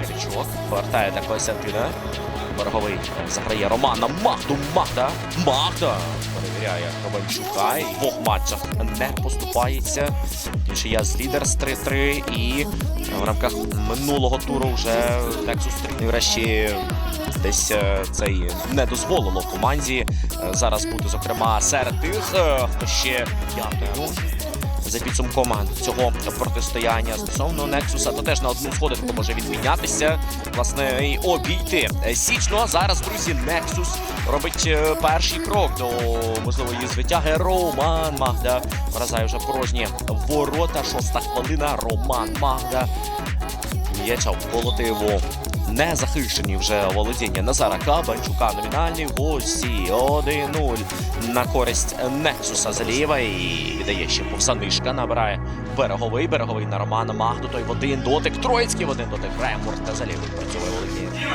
Киричок. Повертає для Костянтина. Береговий заграє Романа Магду. Магда. Магда. Перевіряє Ковальчука. І в двох матчах не поступається. Нічия з Лідерс 3-3. І в рамках минулого туру вже Nexus 3 врешті десь е, цей не дозволило команді е, зараз бути, зокрема, серед тих, е, хто ще явно за підсумком цього протистояння стосовно Нексуса, то теж на одну сходинку може відмінятися, власне, і обійти Січ. Ну а зараз, друзі, Нексус робить е, перший крок до можливої звитяги. Роман Магда вразає вже порожні ворота. Шоста хвилина. Роман Магда. М'яча в колотиво. Не захищені вже володіння Назара Кабанчука. Номінальний гості 1-0 на користь Нексуса зліва і віддає ще повзанишка. Набирає береговий, береговий на Романа Магду. Той в один дотик. Троїцький в один дотик. Грає Мурта залівий. Працює володіння.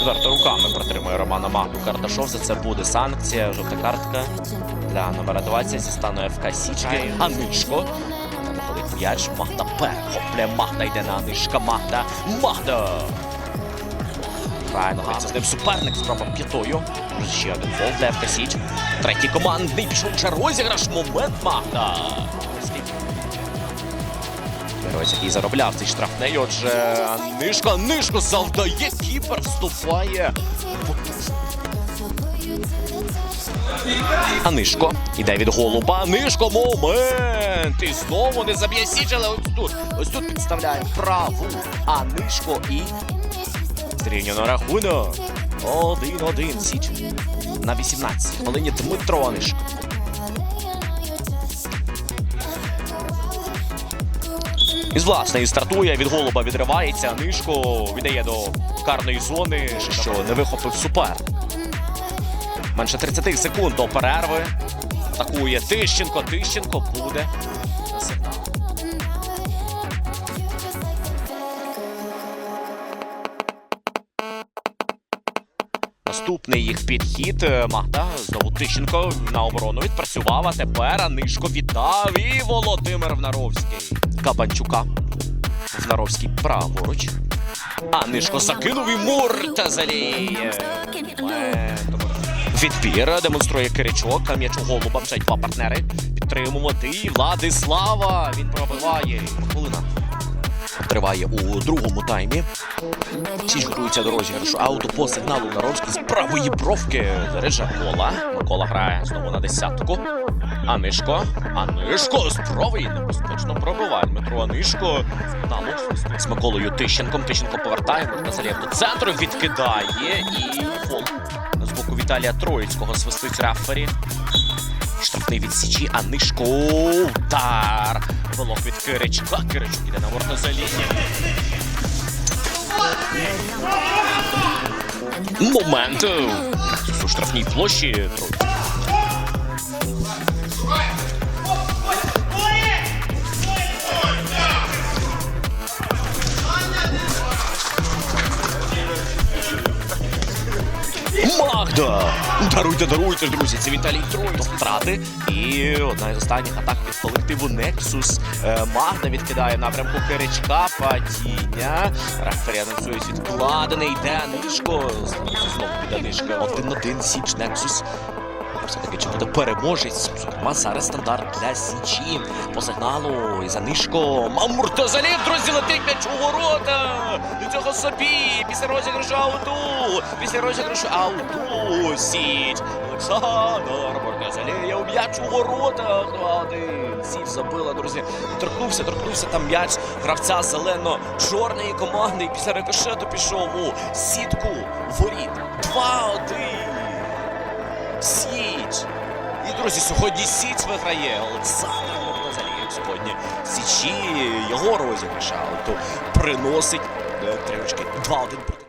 Відверто руками протримує Романа Магду Карташов. За це буде санкція. Жовта картка для номера 20 зі стану ФК Січки. Анишко. Виходить м'яч. Магда перехоплює. Магда йде на Анишка. Магда. Магда. Грає нога. Це з ним суперник з правом п'ятою. Ще один фол для ФК Січ. Третій командний пішов ще розіграш. Момент Магда. Геройсь, який заробляв цей штрафний. Отже, Нишко, Нишко завдає, кіпер вступає. Анишко іде від голуба. Анишко, момент! І знову не заб'є Січ, але ось тут. Ось тут підставляє праву. Анишко і зрівняно рахунок. Один-один. Січ. На 18 хвилині Дмитро Анишко. Із власної стартує, від голуба відривається, нишко віддає до карної зони, що не вихопив супер. Менше 30 секунд до перерви. Атакує Тищенко. Тищенко буде. Наступний їх підхід. е, Магда знову Тищенко на оборону відпрацював, а тепер Анишко віддав і Володимир Внаровський. Кабанчука. Внаровський праворуч. Анишко закинув і мур та заліє. Відбір демонструє Киричок. М'яч у голуба мчать два партнери. Підтримувати Владислава. Він пробиває. Хвилина. Триває у другому таймі. Січ готується до розіграшу. Ауту по сигналу Наровський з правої бровки. Заряджа Микола. Микола грає знову на десятку. Анишко. Анишко з правої небезпечно пробиває. Дмитро Анишко. З Миколою Тищенком. Тищенко повертає. Назарєв до центру. Відкидає і фол. З боку Віталія Троїцького свистить Рафері. Штрафний від Січі, а нишко Удар. Волок від Киричка. Киричок іде на вортозаління. Момент у штрафній площі. Троїцький. Магда! Даруйте, даруйте, друзі, це Віталій Троїць. Втрати. І одна із останніх атак від колективу. Е, Магда відкидає напрямку Киричка. Падіння. Рефері анонсує відкладений. Йде Нишко. Знову піде Нишка. Один-один Січ Nexus. Все-таки чи буде переможець? Зокрема, зараз стандарт для Січі. По сигналу і за Нишко. Мамур залів, друзі, летить м'яч у ворота. До цього собі. Після розіграшу ауту. Після розіграшу ауту. Січ. Олександр Мортазаліє у м'яч у воротах. Один. Січ забила, друзі. Торкнувся, торкнувся там м'яч гравця зелено-чорної команди. І після рикошету пішов у сітку воріт. 2-1. Січ. І, друзі, сьогодні Січ виграє. Олександр Мортазалієв сьогодні Січі його розіграша, то приносить е, три очки. 2-1 проти